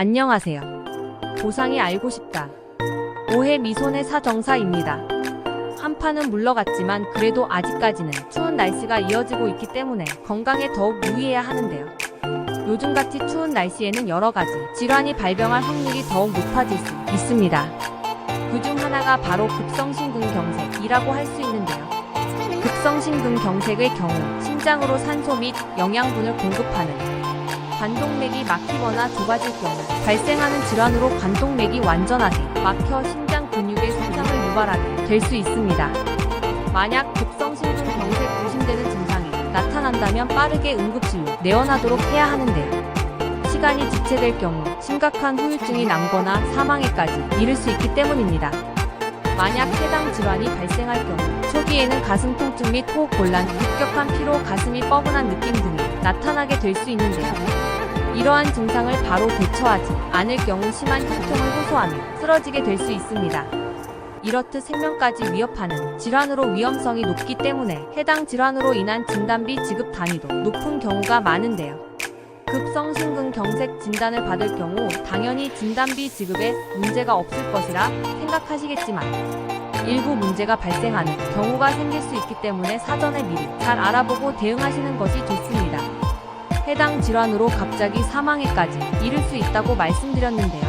안녕하세요. 보상이 알고 싶다. 오해 미손의 사정사입니다. 한판은 물러갔지만 그래도 아직까지는 추운 날씨가 이어지고 있기 때문에 건강에 더욱 유의해야 하는데요. 요즘같이 추운 날씨에는 여러 가지 질환이 발병할 확률이 더욱 높아질 수 있습니다. 그 중 하나가 바로 급성심근경색이라고 할 수 있는데요. 급성심근경색의 경우 심장으로 산소 및 영양분을 공급하는 관동맥이 막히거나 좁아질 경우 발생하는 질환으로 관동맥이 완전하게 막혀 심장 근육의 손상을 유발하게 될 수 있습니다. 만약 급성심근경색 의심되는 증상이 나타난다면 빠르게 응급실로 내원하도록 해야 하는데요. 시간이 지체될 경우 심각한 후유증이 남거나 사망에까지 이를 수 있기 때문입니다. 만약 해당 질환이 발생할 경우 초기에는 가슴 통증 및 호흡 곤란, 급격한 피로, 가슴이 뻐근한 느낌 등이 나타나게 될 수 있는데요. 이러한 증상을 바로 대처하지 않을 경우 심한 흉통을 호소하며 쓰러지게 될 수 있습니다. 이렇듯 생명까지 위협하는 질환으로 위험성이 높기 때문에 해당 질환으로 인한 진단비 지급 단위도 높은 경우가 많은데요. 급성심근경색 진단을 받을 경우 당연히 진단비 지급에 문제가 없을 것이라 생각하시겠지만 일부 문제가 발생하는 경우가 생길 수 있기 때문에 사전에 미리 잘 알아보고 대응하시는 것이 좋습니다. 해당 질환으로 갑자기 사망에까지 이를 수 있다고 말씀드렸는데요.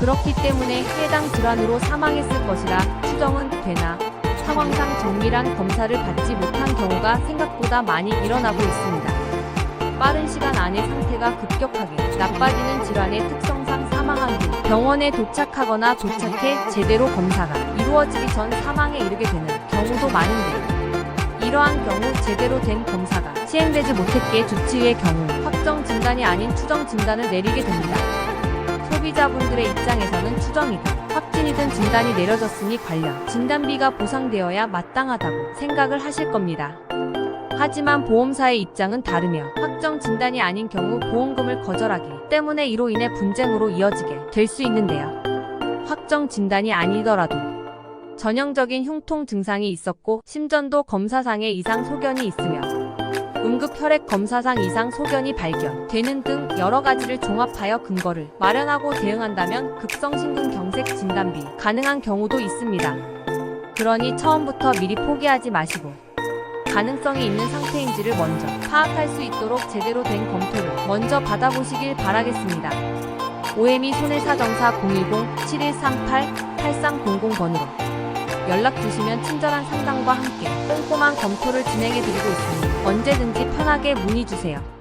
그렇기 때문에 해당 질환으로 사망했을 것이라 추정은 되나 상황상 정밀한 검사를 받지 못한 경우가 생각보다 많이 일어나고 있습니다. 빠른 시간 안에 상태가 급격하게 나빠지는 질환의 특성상 사망한 후 병원에 도착하거나 도착해 제대로 검사가 이루어지기 전 사망에 이르게 되는 경우도 많은데 이러한 경우 제대로 된 검사가 시행되지 못했기에 주치의의 경우 확정 진단이 아닌 추정 진단을 내리게 됩니다. 소비자분들의 입장에서는 추정이든 확진이든 진단이 내려졌으니 관련 진단비가 보상되어야 마땅하다고 생각을 하실 겁니다. 하지만 보험사의 입장은 다르며 확정 진단이 아닌 경우 보험금을 거절하기 때문에 이로 인해 분쟁으로 이어지게 될 수 있는데요. 확정 진단이 아니더라도 전형적인 흉통 증상이 있었고 심전도 검사상의 이상 소견이 있으며 응급 혈액 검사상 이상 소견이 발견되는 등 여러 가지를 종합하여 근거를 마련하고 대응한다면 급성심근경색 진단비 가능한 경우도 있습니다. 그러니 처음부터 미리 포기하지 마시고 가능성이 있는 상태인지를 먼저 파악할 수 있도록 제대로 된 검토를 먼저 받아보시길 바라겠습니다. OM이 손해사정사 010-7138-8300번으로 연락 주시면 친절한 상담과 함께 꼼꼼한 검토를 진행해 드리고 있으니 언제든지 편하게 문의 주세요.